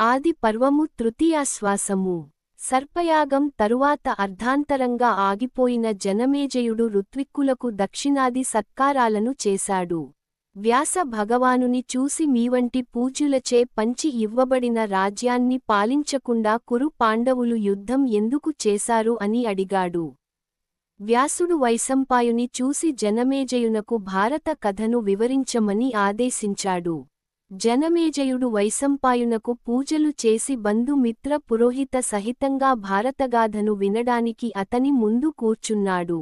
ఆది పర్వము తృతీయాశ్వాసము. సర్పయాగం తరువాత అర్ధాంతరంగా ఆగిపోయిన జనమేజయుడు ఋత్విక్కులకు దక్షిణాది సత్కారాలను చేశాడు. వ్యాస భగవానుని చూసి మీవంటి పూజ్యులచే పంచి ఇవ్వబడిన రాజ్యాన్ని పాలించకుండా కురు పాండవులు యుద్ధం ఎందుకు చేశారు అని అడిగాడు. వ్యాసుడు వైశంపాయుని చూసి జనమేజయునకు భారత కథను వివరించమని ఆదేశించాడు. జనమేజయుడు వైశంపాయునకు పూజలు చేసి బంధుమిత్ర పురోహిత సహితంగా భారతగాథను వినడానికి అతని ముందు కూర్చున్నాడు.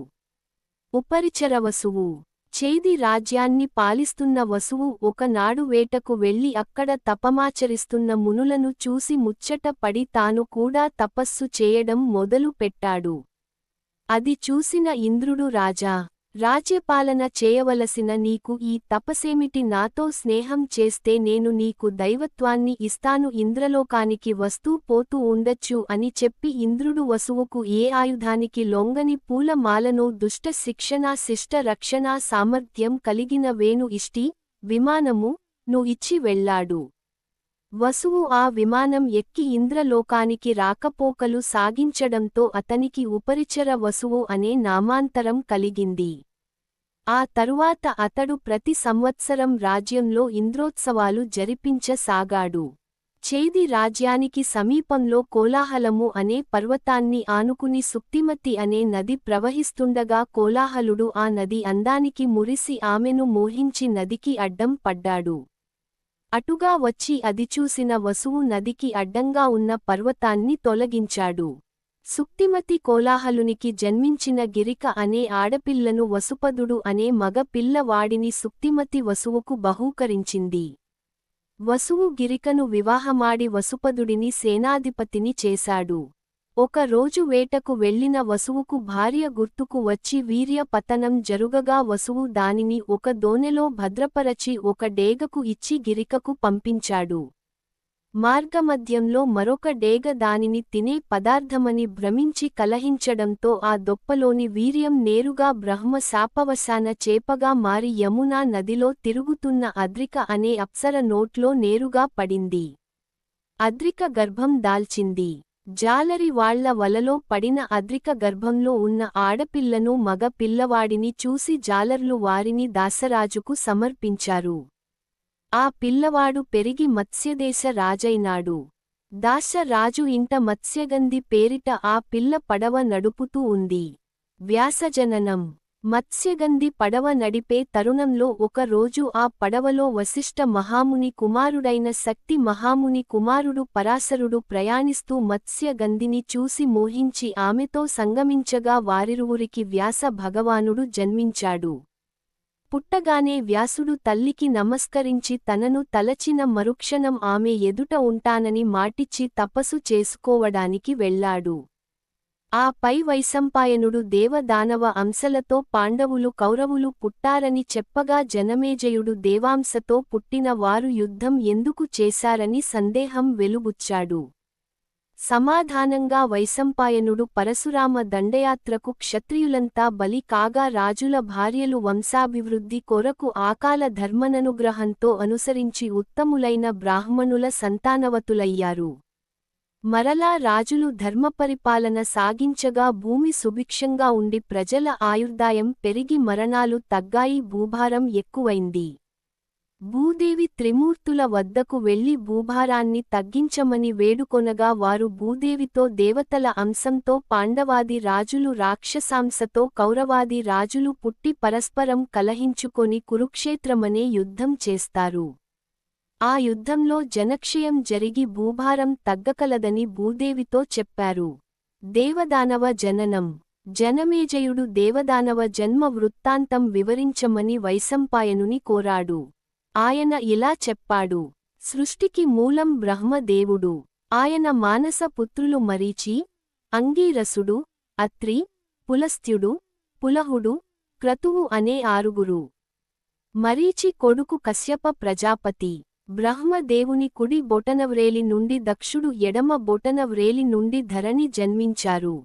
ఉపరిచర వసువు. చేది రాజ్యాన్ని పాలిస్తున్న వసువు ఒకనాడు వేటకు వెళ్ళి అక్కడ తపమాచరిస్తున్న మునులను చూసి ముచ్చట పడి తాను కూడా తపస్సు చేయడం మొదలు పెట్టాడు అది చూసిన ఇంద్రుడు రాజా రాజ్యపాలన చేయవలసిన నీకు ఈ తపసేమిటి నాతో స్నేహం చేస్తే నేను నీకు దైవత్వాన్ని ఇస్తాను ఇంద్రలోకానికి వస్తూ పోతూ ఉండొచ్చు అని చెప్పి ఇంద్రుడు వసువుకు ఏ ఆయుధానికి లొంగని పూలమాలను దుష్ట శిక్షణ శిష్ట రక్షణ సామర్థ్యం కలిగిన వేణు ఇష్టి విమానము ను ఇచ్చి వెళ్ళాడు వసువు ఆ విమానం ఎక్కి ఇంద్రలోకానికి రాకపోకలు సాగించడంతో అతనికి ఉపరిచర వసువు అనే నామాంతరం కలిగింది. ఆ తరువాత అతడు ప్రతి సంవత్సరం రాజ్యంలో ఇంద్రోత్సవాలు జరిపించసాగాడు. చేది రాజ్యానికి సమీపంలో కోలాహలము అనే పర్వతాన్ని ఆనుకుని సుక్తిమతి అనే నది ప్రవహిస్తుండగా కోలాహలుడు ఆ నది అందానికి మురిసి ఆమెను మోహించి నదికి అడ్డం పడ్డాడు. అటుగా వచ్చి అది చూసిన వసువు నదికి అడ్డంగా ఉన్న పర్వతాన్ని తొలగించాడు. సుక్తిమతి కోలాహలునికి జన్మించిన గిరిక అనే ఆడపిల్లను వసుపదుడు అనే మగ పిల్లవాడిని సుక్తిమతి వసువుకు బహూకరించింది. వసువు గిరికను వివాహమాడి వసుపదుడిని సేనాధిపతిని చేశాడు. ఒక రోజు వేటకు వెళ్ళిన వసువుకు భార్య గుర్తుకు వచ్చి వీర్య పతనం జరుగగా వసువు దానిని ఒక దోనెలో భద్రపరచి ఒక డేగకు ఇచ్చి గిరికకు పంపించాడు. మార్గమధ్యంలో మరొక డేగ దానిని తినే పదార్థమని భ్రమించి కలహించడంతో ఆ దొప్పలోని వీర్యం నేరుగా బ్రహ్మ శాపవశాన చేపగా మారి యమునా నదిలో తిరుగుతున్న అద్రిక అనే అప్సర నోట్లో నేరుగా పడింది. అద్రిక గర్భం దాల్చింది. జాలరి వాళ్ళ వలలో పడిన అద్రిక గర్భంలో ఉన్న ఆడపిల్లను మగ పిల్లవాడిని చూసి జాలర్లు వారిని దాసరాజుకు సమర్పించారు. ఆ పిల్లవాడు పెరిగి మత్స్యదేశ రాజైనాడు. దాసరాజు ఇంట మత్స్యగంధి పేరిట ఆ పిల్ల పడవ నడుపుతూ ఉంది. వ్యాసజననం. మత్స్యగంధి పడవ నడిపే తరుణంలో ఒక రోజు ఆ పడవలో వశిష్ఠ మహాముని కుమారుడైన శక్తి మహాముని కుమారుడు పరాశరుడు ప్రయాణిస్తూ మత్స్యగంధిని చూసి మోహించి ఆమెతో సంగమించగా వారిరువురికి వ్యాస భగవానుడు జన్మించాడు. పుట్టగానే వ్యాసుడు తల్లికి నమస్కరించి తనను తలచిన మరుక్షణం ఆమె ఎదుట ఉంటానని మాటిచ్చి తపస్సు చేసుకోవడానికి వెళ్ళాడు ఆ పై వైశంపాయనుడు దేవదానవ అంశలతో పాండవులు కౌరవులు పుట్టారని చెప్పగా జనమేజయుడు దేవాంశతో పుట్టిన వారు యుద్ధం ఎందుకు చేశారని సందేహం వెలుబుచ్చాడు సమాధానంగా వైశంపాయనుడు పరశురామ దండయాత్రకు క్షత్రియులంతా బలి కాగా రాజుల భార్యలు వంశాభివృద్ధి కొరకు ఆకాల ధర్మననుగ్రహంతో అనుసరించి ఉత్తములైన బ్రాహ్మణుల సంతానవతులయ్యారు. మరలా రాజులు ధర్మపరిపాలన సాగించగా భూమి సుభిక్షంగా ఉండి ప్రజల ఆయుర్దాయం పెరిగి మరణాలు తగ్గాయి భూభారం ఎక్కువైంది. భూదేవి త్రిమూర్తుల వద్దకు వెళ్ళి భూభారాన్ని తగ్గించమని వేడుకొనగా వారు భూదేవితో దేవతల అంశంతో పాండవాది రాజులు రాక్షసాంశతో కౌరవాది రాజులు పుట్టి పరస్పరం కలహించుకొని కురుక్షేత్రమనే యుద్ధం చేస్తారు. ఆ యుద్ధంలో జనక్షయం జరిగి భూభారం తగ్గకలదని భూదేవితో చెప్పారు. దేవదానవ జననం. జనమేజయుడు దేవదానవ జన్మ వృత్తాంతం వివరించమని వైశంపాయనుని కోరాడు. ఆయన ఇలా చెప్పాడు సృష్టికి మూలం బ్రహ్మదేవుడు. ఆయన మానస పుత్రులు మరీచి అంగీరసుడు అత్రి పులస్త్యుడు పులహుడు క్రతువు అనే ఆరుగురు. మరీచి కొడుకు కశ్యప ప్రజాపతి. బ్రహ్మదేవుని కుడి బొటనవ్రేలి నుండి దక్షుడు ఎడమ బొటనవ్రేలి నుండి ధరణి జన్మించారు.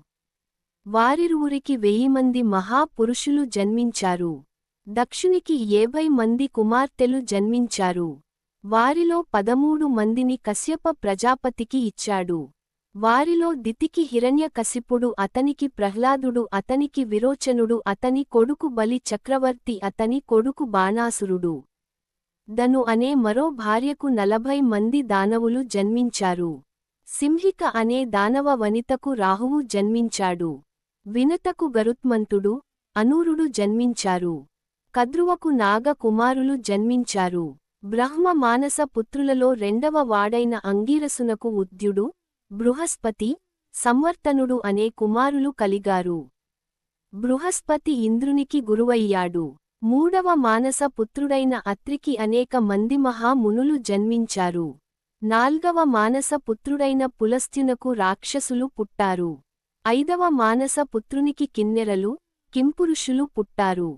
వారిరువురికి వెయ్యిమంది మహాపురుషులు జన్మించారు. దక్షునికి ఏభై మంది కుమార్తెలు జన్మించారు. వారిలో పదమూడు మందిని కశ్యప ప్రజాపతికి ఇచ్చాడు. వారిలో దితికి హిరణ్యకశిపుడు అతనికి ప్రహ్లాదుడు అతనికి విరోచనుడు అతని కొడుకు బలి చక్రవర్తి అతని కొడుకు బాణాసురుడు. దను అనే మరో భార్యకు నలభై మంది దానవులు జన్మించారు. సింహిక అనే దానవ వనితకు రాహువు జన్మించాడు. వినతకు గరుత్మంతుడు అనూరుడు జన్మించారు. కద్రువకు నాగ కుమారులు జన్మించారు. బ్రహ్మ మానస పుత్రులలో రెండవ వాడైన అంగీరసునకు ఉద్యుడు బృహస్పతి సంవర్తనుడు అనే కుమారులు కలిగారు. బృహస్పతి ఇంద్రునికి గురువయ్యాడు. మూడవ మానస పుత్రుడైన అత్రికి అనేక మంది మహామునులు జన్మించారు. నాల్గవ మానస పుత్రుడైన పులస్త్యునకు రాక్షసులు పుట్టారు. ఐదవ మానస పుత్రునికి కిన్నెరలు కింపురుషులు పుట్టారు.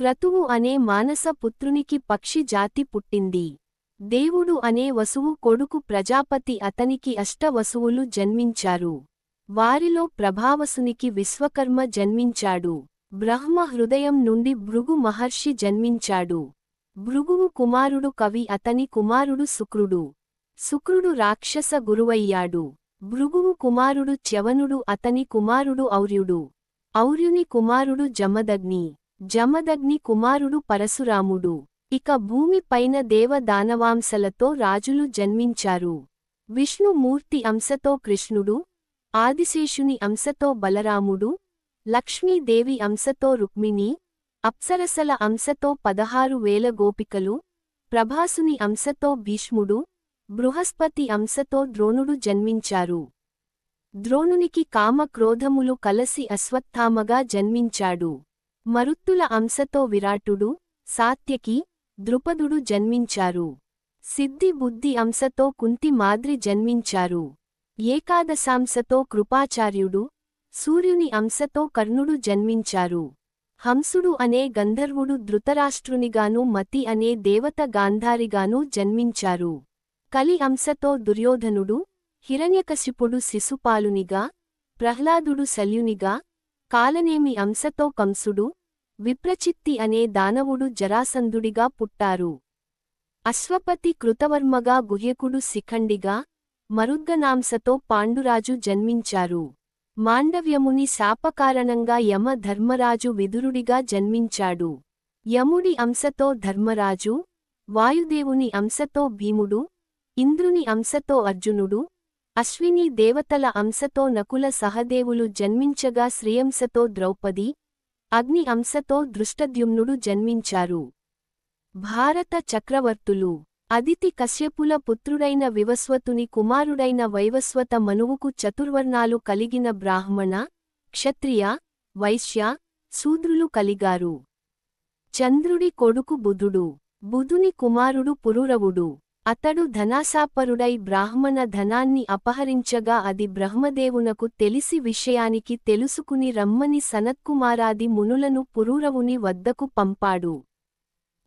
క్రతువు అనే మానస పుత్రునికి పక్షి జాతి పుట్టింది. దేవుడు అనే వసువు కొడుకు ప్రజాపతి అతనికి అష్టవసువులు జన్మించారు. వారిలో ప్రభావసునికి విశ్వకర్మ జన్మించాడు. బ్రహ్మ హృదయం నుండి భృగు మహర్షి జన్మించాడు. భృగువు కుమారుడు కవి అతని కుమారుడు శుక్రుడు. శుక్రుడు రాక్షస గురువయ్యాడు. భృగువు కుమారుడు చ్యవనుడు అతని కుమారుడు ఔర్యుడు. ఔర్యుని కుమారుడు జమదగ్ని. జమదగ్ని కుమారుడు పరశురాముడు. ఇక భూమిపైన దేవదానవాంశలతో రాజులు జన్మించారు. విష్ణుమూర్తి అంశతో కృష్ణుడు ఆదిశేషుని అంశతో బలరాముడు లక్ష్మీదేవి అంశతో రుక్మిణి అప్సరసల అంశతో పదహారు వేల గోపికలు ప్రభాసుని అంశతో భీష్ముడు బృహస్పతి అంశతో ద్రోణుడు జన్మించారు. ద్రోణునికి కామక్రోధములు కలసి అశ్వత్థామగా జన్మించాడు. మరుత్తుల అంశతో విరాటుడు సాత్యకి ద్రుపదుడు జన్మించారు. సిద్ధి బుద్ధి అంశతో కుంతి మాద్రి జన్మించారు. ఏకాదశాంశతో కృపాచార్యుడు సూర్యుని అంశతో కర్ణుడు జన్మించారు. హంసుడు అనే గంధర్వుడు ధృతరాష్ట్రునిగాను మతి అనే దేవత గాంధారిగాను జన్మించారు. కలి అంశతో దుర్యోధనుడు హిరణ్యకశిపుడు శిశుపాలునిగా ప్రహ్లాదుడు శల్యునిగా కాలనేమి అంశతో కంసుడు విప్రచిత్తి అనే దానవుడు జరాసంధుడిగా పుట్టారు. అశ్వపతి కృతవర్మగా గుహ్యకుడు శిఖండిగా మరుద్గనాంశతో పాండురాజు జన్మించారు. మాండవ్యముని శాపకారణంగా యమ ధర్మరాజు విదురుడిగా జన్మించాడు. యముడి అంశతో ధర్మరాజు వాయుదేవుని అంశతో భీముడు ఇంద్రుని అంశతో అర్జునుడు అశ్విని దేవతల అంశతో నకుల సహదేవులు జన్మించగా శ్రేయంసతో ద్రౌపది అగ్ని అంశతో దృష్టద్యుమ్నుడు జన్మించారు. భారత చక్రవర్తులు అదితి కశ్యపుల పుత్రుడైన వివస్వతుని కుమారుడైన వైవస్వత మనువుకు చతుర్వర్ణాలు కలిగిన బ్రాహ్మణ క్షత్రియ వైశ్య శూద్రులు కలిగారు. చంద్రుడి కొడుకు బుధుడు బుధుని కుమారుడు పురూరవుడు. అతడు ధనాశాపరుడై బ్రాహ్మణ ధనాన్ని అపహరించగా అది బ్రహ్మదేవునకు తెలిసి విషయానికి తెలుసుకుని రమ్మని సనత్కుమారాది మునులను పురూరవుని వద్దకు పంపాడు.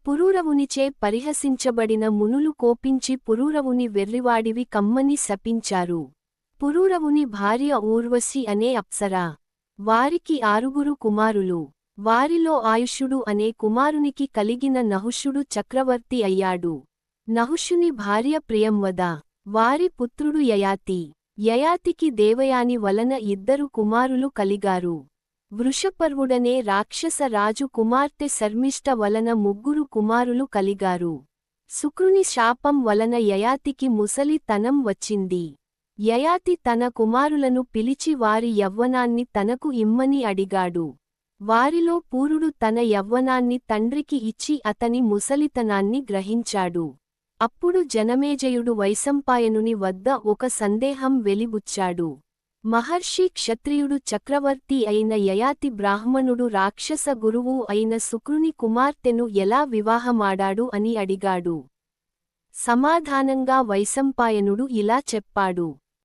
పురూరవునిచే పరిహసించబడిన మునులు కోపించి పురూరవుని వెర్రివాడివి కమ్మని శపించారు. పురూరవుని భార్య ఊర్వశి అనే అప్సరా. వారికి ఆరుగురు కుమారులు. వారిలో ఆయుషుడు అనే కుమారునికి కలిగిన నహుషుడు చక్రవర్తి అయ్యాడు. నహుషుని భార్య ప్రియంవద వారి పుత్రుడు యయాతి. యయాతికి దేవయాని వలన ఇద్దరు కుమారులు కలిగారు. వృషపర్వుడనే రాక్షస రాజు కుమార్తె శర్మిష్ట వలన ముగ్గురు కుమారులు కలిగారు. శుక్రుని శాపం వలన యయాతికి ముసలితనం వచ్చింది. యయాతి తన కుమారులను పిలిచి వారి యవ్వనాన్ని తనకు ఇమ్మని అడిగాడు. వారిలో పూరుడు తన యవ్వనాన్ని తండ్రికి ఇచ్చి అతని ముసలితనాన్ని గ్రహించాడు. అప్పుడు జనమేజయుడు వైశంపాయనుని వద్ద ఒక సందేహం వెలిబుచ్చాడు. మహర్షి క్షత్రియుడు చక్రవర్తి అయిన యయాతి బ్రాహ్మణుడు రాక్షస గురువు అయిన శుక్రుని కుమార్తెను ఎలా వివాహమాడాడు అని అడిగాడు. సమాధానంగా వైశంపాయనుడు ఇలా చెప్పాడు.